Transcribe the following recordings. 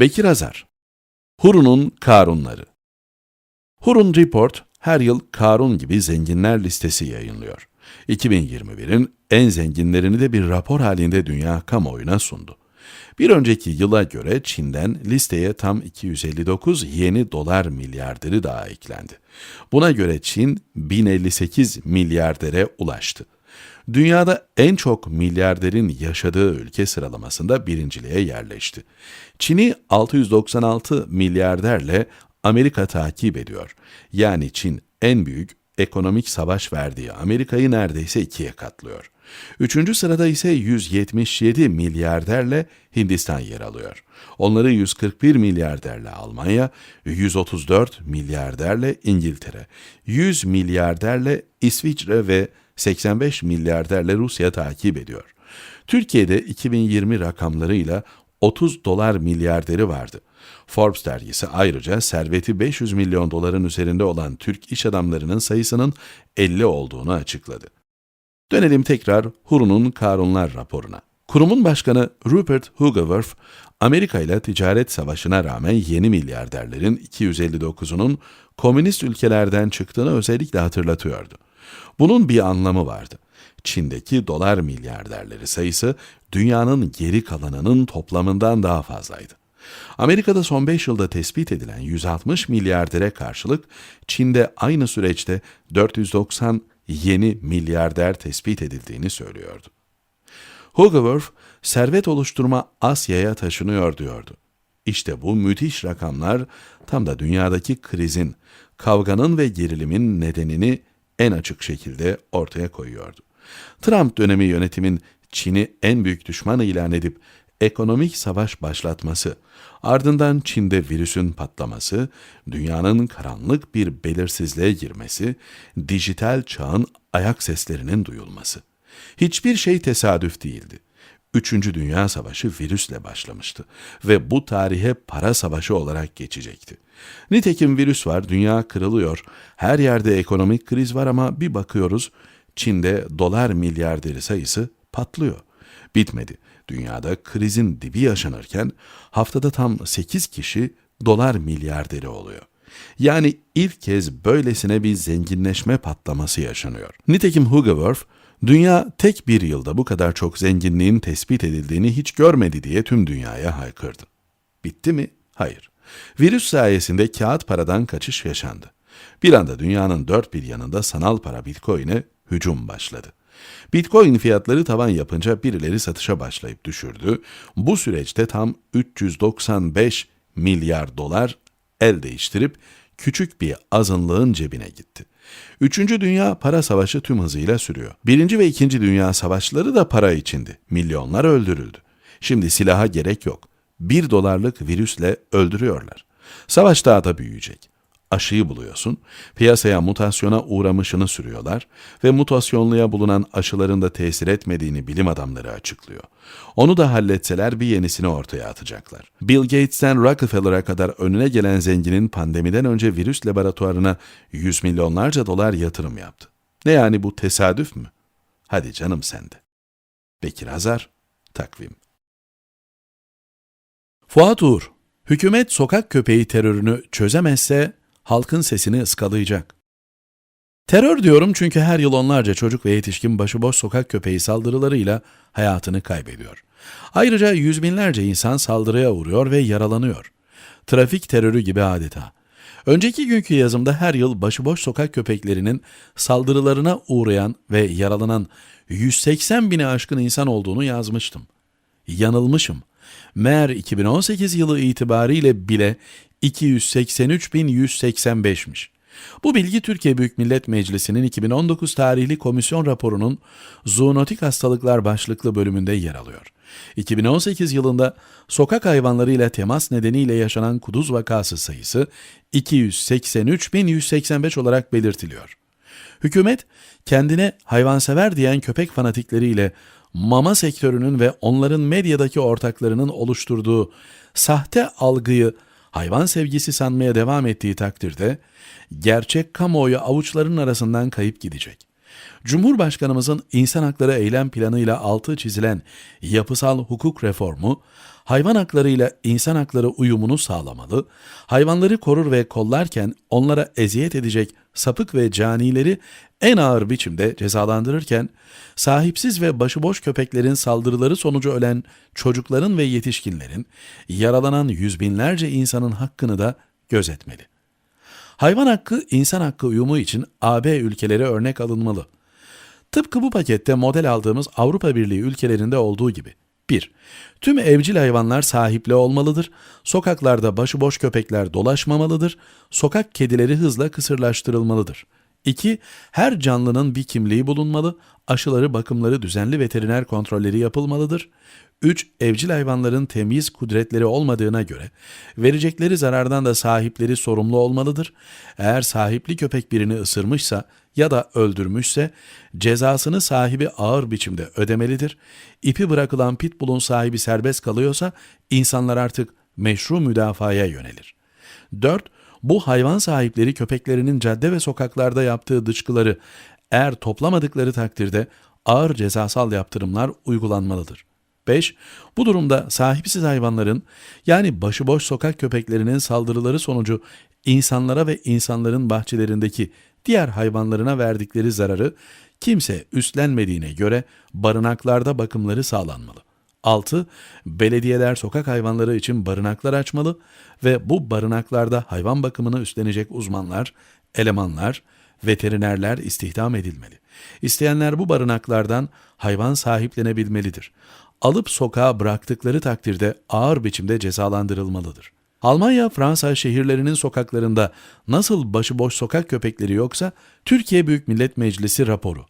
Bekir Azar Hurun'un Karunları Hurun Report her yıl Karun gibi zenginler listesi yayınlıyor. 2021'in en zenginlerini de bir rapor halinde dünya kamuoyuna sundu. Bir önceki yıla göre Çin'den listeye tam 259 yeni dolar milyarderi daha eklendi. Buna göre Çin 1058 milyardere ulaştı. Dünyada en çok milyarderin yaşadığı ülke sıralamasında birinciliğe yerleşti. Çin'i 696 milyarderle Amerika takip ediyor. Yani Çin en büyük ekonomik savaş verdiği Amerika'yı neredeyse ikiye katlıyor. Üçüncü sırada ise 177 milyarderle Hindistan yer alıyor. Onları 141 milyarderle Almanya, 134 milyarderle İngiltere, 100 milyarderle İsviçre ve 85 milyarderle Rusya takip ediyor. Türkiye'de 2020 rakamlarıyla 30 dolar milyarderi vardı. Forbes dergisi ayrıca serveti 500 milyon doların üzerinde olan Türk iş adamlarının sayısının 50 olduğunu açıkladı. Dönelim tekrar Huru'nun Karunlar raporuna. Kurumun başkanı Rupert Hugeworth, Amerika ile ticaret savaşına rağmen yeni milyarderlerin 259'unun komünist ülkelerden çıktığını özellikle hatırlatıyordu. Bunun bir anlamı vardı. Çin'deki dolar milyarderleri sayısı dünyanın geri kalanının toplamından daha fazlaydı. Amerika'da son 5 yılda tespit edilen 160 milyardere karşılık Çin'de aynı süreçte 490 yeni milyarder tespit edildiğini söylüyordu. Hugeworth, servet oluşturma Asya'ya taşınıyor diyordu. İşte bu müthiş rakamlar tam da dünyadaki krizin, kavganın ve gerilimin nedenini en açık şekilde ortaya koyuyordu. Trump dönemi yönetimin Çin'i en büyük düşman ilan edip ekonomik savaş başlatması, ardından Çin'de virüsün patlaması, dünyanın karanlık bir belirsizliğe girmesi, dijital çağın ayak seslerinin duyulması. Hiçbir şey tesadüf değildi. Üçüncü Dünya Savaşı virüsle başlamıştı ve bu tarihe para savaşı olarak geçecekti. Nitekim virüs var, dünya kırılıyor, her yerde ekonomik kriz var ama bir bakıyoruz Çin'de dolar milyarderi sayısı patlıyor. Bitmedi. Dünyada krizin dibi yaşanırken haftada tam 8 kişi dolar milyarderi oluyor. Yani ilk kez böylesine bir zenginleşme patlaması yaşanıyor. Nitekim Hugeworth, dünya tek bir yılda bu kadar çok zenginliğin tespit edildiğini hiç görmedi diye tüm dünyaya haykırdı. Bitti mi? Hayır. Virüs sayesinde kağıt paradan kaçış yaşandı. Bir anda dünyanın dört bir yanında sanal para Bitcoin'e hücum başladı. Bitcoin fiyatları tavan yapınca birileri satışa başlayıp düşürdü. Bu süreçte tam 395 milyar dolar el değiştirip küçük bir azınlığın cebine gitti. Üçüncü Dünya Para Savaşı tüm hızıyla sürüyor. Birinci ve ikinci Dünya Savaşları da para içindi. Milyonlar öldürüldü. Şimdi silaha gerek yok. Bir dolarlık virüsle öldürüyorlar. Savaş daha da büyüyecek aşıyı buluyorsun, piyasaya mutasyona uğramışını sürüyorlar ve mutasyonluya bulunan aşıların da tesir etmediğini bilim adamları açıklıyor. Onu da halletseler bir yenisini ortaya atacaklar. Bill Gates'ten Rockefeller'a kadar önüne gelen zenginin pandemiden önce virüs laboratuvarına yüz milyonlarca dolar yatırım yaptı. Ne yani bu tesadüf mü? Hadi canım sende. Bekir Hazar, Takvim Fuat Uğur, hükümet sokak köpeği terörünü çözemezse halkın sesini ıskalayacak. Terör diyorum çünkü her yıl onlarca çocuk ve yetişkin başıboş sokak köpeği saldırılarıyla hayatını kaybediyor. Ayrıca yüz binlerce insan saldırıya uğruyor ve yaralanıyor. Trafik terörü gibi adeta. Önceki günkü yazımda her yıl başıboş sokak köpeklerinin saldırılarına uğrayan ve yaralanan 180 bini aşkın insan olduğunu yazmıştım. Yanılmışım. Meğer 2018 yılı itibariyle bile 283.185'miş. Bu bilgi Türkiye Büyük Millet Meclisi'nin 2019 tarihli komisyon raporunun zoonotik hastalıklar başlıklı bölümünde yer alıyor. 2018 yılında sokak hayvanlarıyla temas nedeniyle yaşanan kuduz vakası sayısı 283.185 olarak belirtiliyor. Hükümet kendine hayvansever diyen köpek fanatikleriyle mama sektörünün ve onların medyadaki ortaklarının oluşturduğu sahte algıyı hayvan sevgisi sanmaya devam ettiği takdirde gerçek kamuoyu avuçların arasından kayıp gidecek. Cumhurbaşkanımızın insan hakları eylem planıyla altı çizilen yapısal hukuk reformu, hayvan haklarıyla insan hakları uyumunu sağlamalı, hayvanları korur ve kollarken onlara eziyet edecek sapık ve canileri en ağır biçimde cezalandırırken, sahipsiz ve başıboş köpeklerin saldırıları sonucu ölen çocukların ve yetişkinlerin, yaralanan yüz binlerce insanın hakkını da gözetmeli. Hayvan hakkı insan hakkı uyumu için AB ülkeleri örnek alınmalı. Tıpkı bu pakette model aldığımız Avrupa Birliği ülkelerinde olduğu gibi. 1. Tüm evcil hayvanlar sahipli olmalıdır. Sokaklarda başıboş köpekler dolaşmamalıdır. Sokak kedileri hızla kısırlaştırılmalıdır. 2. Her canlının bir kimliği bulunmalı. Aşıları, bakımları, düzenli veteriner kontrolleri yapılmalıdır. 3. Evcil hayvanların temiz kudretleri olmadığına göre verecekleri zarardan da sahipleri sorumlu olmalıdır. Eğer sahipli köpek birini ısırmışsa ya da öldürmüşse cezasını sahibi ağır biçimde ödemelidir. İpi bırakılan pitbull'un sahibi serbest kalıyorsa insanlar artık meşru müdafaya yönelir. 4. Bu hayvan sahipleri köpeklerinin cadde ve sokaklarda yaptığı dışkıları eğer toplamadıkları takdirde ağır cezasal yaptırımlar uygulanmalıdır. 5. Bu durumda sahipsiz hayvanların yani başıboş sokak köpeklerinin saldırıları sonucu insanlara ve insanların bahçelerindeki diğer hayvanlarına verdikleri zararı kimse üstlenmediğine göre barınaklarda bakımları sağlanmalı. 6. Belediyeler sokak hayvanları için barınaklar açmalı ve bu barınaklarda hayvan bakımını üstlenecek uzmanlar, elemanlar, veterinerler istihdam edilmeli. İsteyenler bu barınaklardan hayvan sahiplenebilmelidir. Alıp sokağa bıraktıkları takdirde ağır biçimde cezalandırılmalıdır. Almanya, Fransa şehirlerinin sokaklarında nasıl başıboş sokak köpekleri yoksa Türkiye Büyük Millet Meclisi raporu.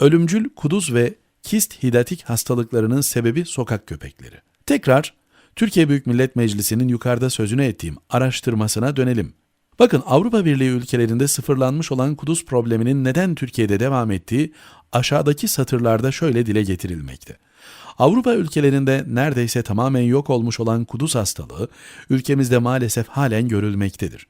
Ölümcül kuduz ve kist hidatik hastalıklarının sebebi sokak köpekleri. Tekrar Türkiye Büyük Millet Meclisi'nin yukarıda sözünü ettiğim araştırmasına dönelim. Bakın Avrupa Birliği ülkelerinde sıfırlanmış olan kuduz probleminin neden Türkiye'de devam ettiği aşağıdaki satırlarda şöyle dile getirilmekte. Avrupa ülkelerinde neredeyse tamamen yok olmuş olan kuduz hastalığı ülkemizde maalesef halen görülmektedir.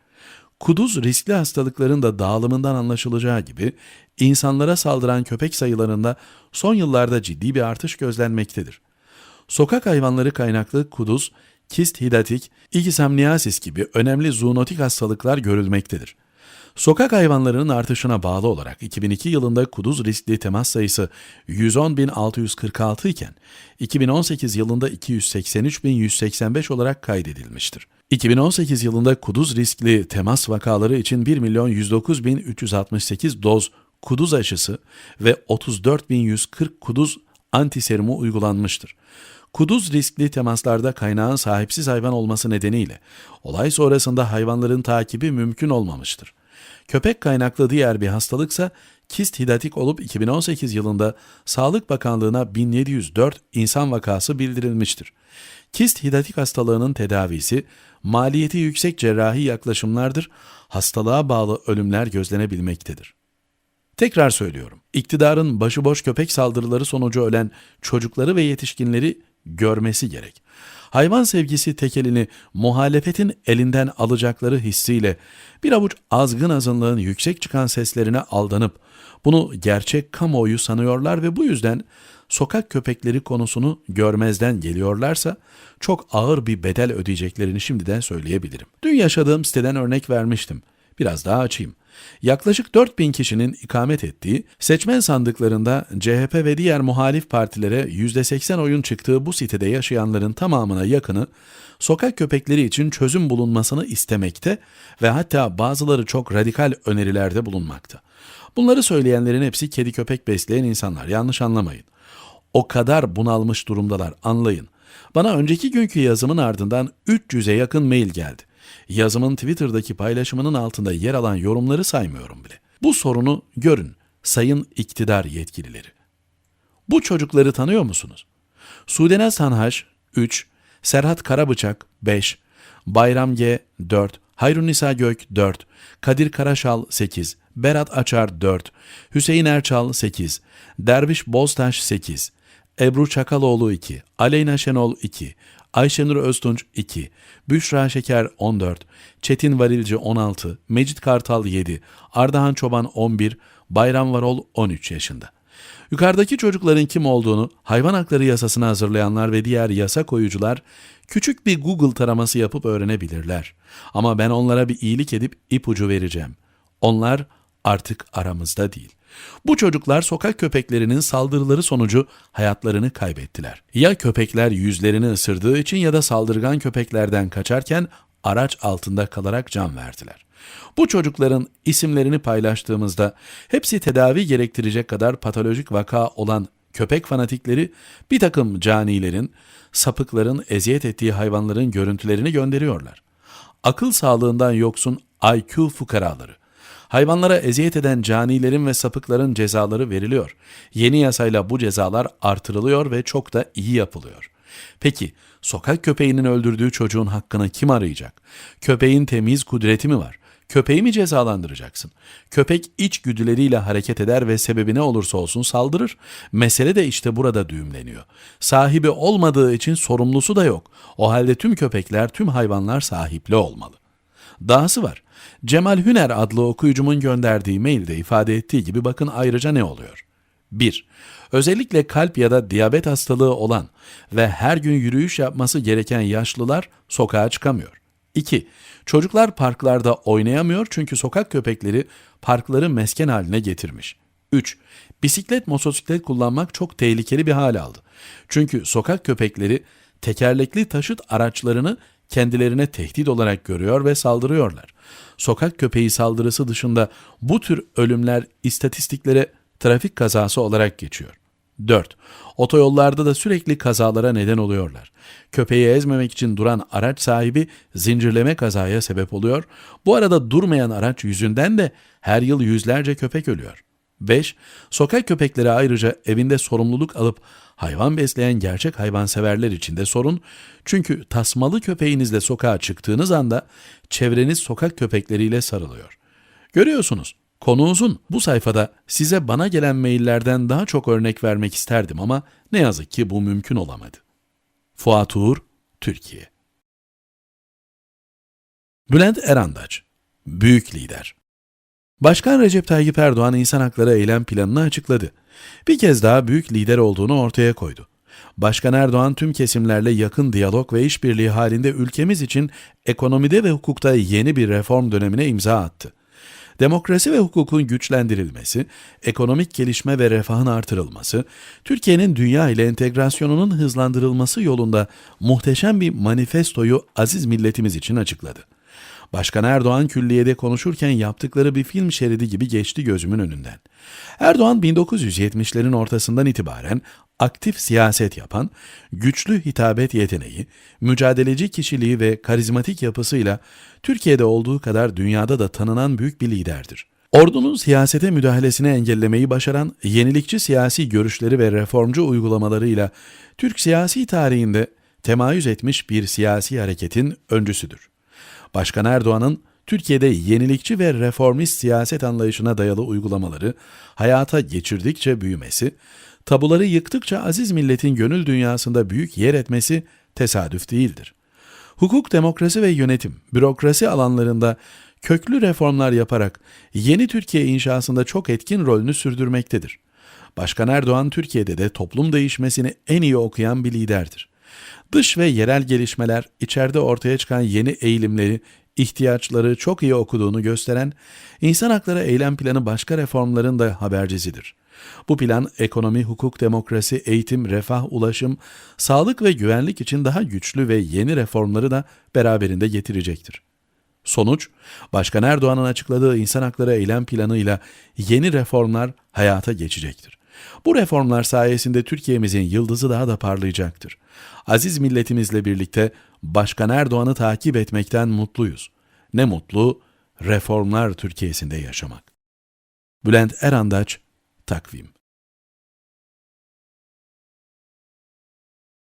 Kuduz riskli hastalıkların da dağılımından anlaşılacağı gibi insanlara saldıran köpek sayılarında son yıllarda ciddi bir artış gözlenmektedir. Sokak hayvanları kaynaklı kuduz, kist hidatik, ikisamniasis gibi önemli zoonotik hastalıklar görülmektedir. Sokak hayvanlarının artışına bağlı olarak 2002 yılında kuduz riskli temas sayısı 110.646 iken 2018 yılında 283.185 olarak kaydedilmiştir. 2018 yılında kuduz riskli temas vakaları için 1 milyon 109.368 doz kuduz aşısı ve 34.140 kuduz antiserumu uygulanmıştır. Kuduz riskli temaslarda kaynağın sahipsiz hayvan olması nedeniyle olay sonrasında hayvanların takibi mümkün olmamıştır. Köpek kaynaklı diğer bir hastalıksa kist hidatik olup 2018 yılında Sağlık Bakanlığı'na 1704 insan vakası bildirilmiştir. Kist hidatik hastalığının tedavisi maliyeti yüksek cerrahi yaklaşımlardır, hastalığa bağlı ölümler gözlenebilmektedir. Tekrar söylüyorum, iktidarın başıboş köpek saldırıları sonucu ölen çocukları ve yetişkinleri görmesi gerek. Hayvan sevgisi tekelini muhalefetin elinden alacakları hissiyle bir avuç azgın azınlığın yüksek çıkan seslerine aldanıp bunu gerçek kamuoyu sanıyorlar ve bu yüzden sokak köpekleri konusunu görmezden geliyorlarsa çok ağır bir bedel ödeyeceklerini şimdiden söyleyebilirim. Dün yaşadığım siteden örnek vermiştim. Biraz daha açayım. Yaklaşık 4000 kişinin ikamet ettiği, seçmen sandıklarında CHP ve diğer muhalif partilere %80 oyun çıktığı bu sitede yaşayanların tamamına yakını, sokak köpekleri için çözüm bulunmasını istemekte ve hatta bazıları çok radikal önerilerde bulunmakta. Bunları söyleyenlerin hepsi kedi köpek besleyen insanlar, yanlış anlamayın. O kadar bunalmış durumdalar, anlayın. Bana önceki günkü yazımın ardından 300'e yakın mail geldi. Yazımın Twitter'daki paylaşımının altında yer alan yorumları saymıyorum bile. Bu sorunu görün sayın iktidar yetkilileri. Bu çocukları tanıyor musunuz? Sudenaz Tanhaş 3, Serhat Karabıçak 5, Bayram G 4, Hayrunisa Gök 4, Kadir Karaşal 8, Berat Açar 4, Hüseyin Erçal 8, Derviş Boztaş 8, Ebru Çakaloğlu 2, Aleyna Şenol 2, Ayşenur Öztunç 2, Büşra Şeker 14, Çetin Varilci 16, Mecit Kartal 7, Ardahan Çoban 11, Bayram Varol 13 yaşında. Yukarıdaki çocukların kim olduğunu hayvan hakları yasasını hazırlayanlar ve diğer yasa koyucular küçük bir Google taraması yapıp öğrenebilirler. Ama ben onlara bir iyilik edip ipucu vereceğim. Onlar artık aramızda değil. Bu çocuklar sokak köpeklerinin saldırıları sonucu hayatlarını kaybettiler. Ya köpekler yüzlerini ısırdığı için ya da saldırgan köpeklerden kaçarken araç altında kalarak can verdiler. Bu çocukların isimlerini paylaştığımızda hepsi tedavi gerektirecek kadar patolojik vaka olan köpek fanatikleri bir takım canilerin, sapıkların eziyet ettiği hayvanların görüntülerini gönderiyorlar. Akıl sağlığından yoksun IQ fukaraları. Hayvanlara eziyet eden canilerin ve sapıkların cezaları veriliyor. Yeni yasayla bu cezalar artırılıyor ve çok da iyi yapılıyor. Peki sokak köpeğinin öldürdüğü çocuğun hakkını kim arayacak? Köpeğin temiz kudreti mi var? Köpeği mi cezalandıracaksın? Köpek iç güdüleriyle hareket eder ve sebebi ne olursa olsun saldırır. Mesele de işte burada düğümleniyor. Sahibi olmadığı için sorumlusu da yok. O halde tüm köpekler, tüm hayvanlar sahipli olmalı. Dahası var. Cemal Hüner adlı okuyucumun gönderdiği mailde ifade ettiği gibi bakın ayrıca ne oluyor? 1. Özellikle kalp ya da diyabet hastalığı olan ve her gün yürüyüş yapması gereken yaşlılar sokağa çıkamıyor. 2. Çocuklar parklarda oynayamıyor çünkü sokak köpekleri parkları mesken haline getirmiş. 3. Bisiklet, motosiklet kullanmak çok tehlikeli bir hal aldı. Çünkü sokak köpekleri tekerlekli taşıt araçlarını kendilerine tehdit olarak görüyor ve saldırıyorlar. Sokak köpeği saldırısı dışında bu tür ölümler istatistiklere trafik kazası olarak geçiyor. 4. Otoyollarda da sürekli kazalara neden oluyorlar. Köpeği ezmemek için duran araç sahibi zincirleme kazaya sebep oluyor. Bu arada durmayan araç yüzünden de her yıl yüzlerce köpek ölüyor. 5. Sokak köpekleri ayrıca evinde sorumluluk alıp hayvan besleyen gerçek hayvanseverler için de sorun. Çünkü tasmalı köpeğinizle sokağa çıktığınız anda çevreniz sokak köpekleriyle sarılıyor. Görüyorsunuz Konu uzun. Bu sayfada size bana gelen maillerden daha çok örnek vermek isterdim ama ne yazık ki bu mümkün olamadı. Fuat Uğur, Türkiye Bülent Erandaç, Büyük Lider Başkan Recep Tayyip Erdoğan insan hakları eylem planını açıkladı. Bir kez daha büyük lider olduğunu ortaya koydu. Başkan Erdoğan tüm kesimlerle yakın diyalog ve işbirliği halinde ülkemiz için ekonomide ve hukukta yeni bir reform dönemine imza attı demokrasi ve hukukun güçlendirilmesi, ekonomik gelişme ve refahın artırılması, Türkiye'nin dünya ile entegrasyonunun hızlandırılması yolunda muhteşem bir manifestoyu aziz milletimiz için açıkladı. Başkan Erdoğan külliyede konuşurken yaptıkları bir film şeridi gibi geçti gözümün önünden. Erdoğan 1970'lerin ortasından itibaren aktif siyaset yapan, güçlü hitabet yeteneği, mücadeleci kişiliği ve karizmatik yapısıyla Türkiye'de olduğu kadar dünyada da tanınan büyük bir liderdir. Ordunun siyasete müdahalesini engellemeyi başaran yenilikçi siyasi görüşleri ve reformcu uygulamalarıyla Türk siyasi tarihinde temayüz etmiş bir siyasi hareketin öncüsüdür. Başkan Erdoğan'ın Türkiye'de yenilikçi ve reformist siyaset anlayışına dayalı uygulamaları hayata geçirdikçe büyümesi, tabuları yıktıkça aziz milletin gönül dünyasında büyük yer etmesi tesadüf değildir. Hukuk, demokrasi ve yönetim, bürokrasi alanlarında köklü reformlar yaparak yeni Türkiye inşasında çok etkin rolünü sürdürmektedir. Başkan Erdoğan Türkiye'de de toplum değişmesini en iyi okuyan bir liderdir. Dış ve yerel gelişmeler, içeride ortaya çıkan yeni eğilimleri, ihtiyaçları çok iyi okuduğunu gösteren insan hakları eylem planı başka reformların da habercisidir. Bu plan ekonomi, hukuk, demokrasi, eğitim, refah, ulaşım, sağlık ve güvenlik için daha güçlü ve yeni reformları da beraberinde getirecektir. Sonuç, Başkan Erdoğan'ın açıkladığı insan hakları eylem planıyla yeni reformlar hayata geçecektir. Bu reformlar sayesinde Türkiye'mizin yıldızı daha da parlayacaktır. Aziz milletimizle birlikte Başkan Erdoğan'ı takip etmekten mutluyuz. Ne mutlu reformlar Türkiye'sinde yaşamak. Bülent Erandaç, Takvim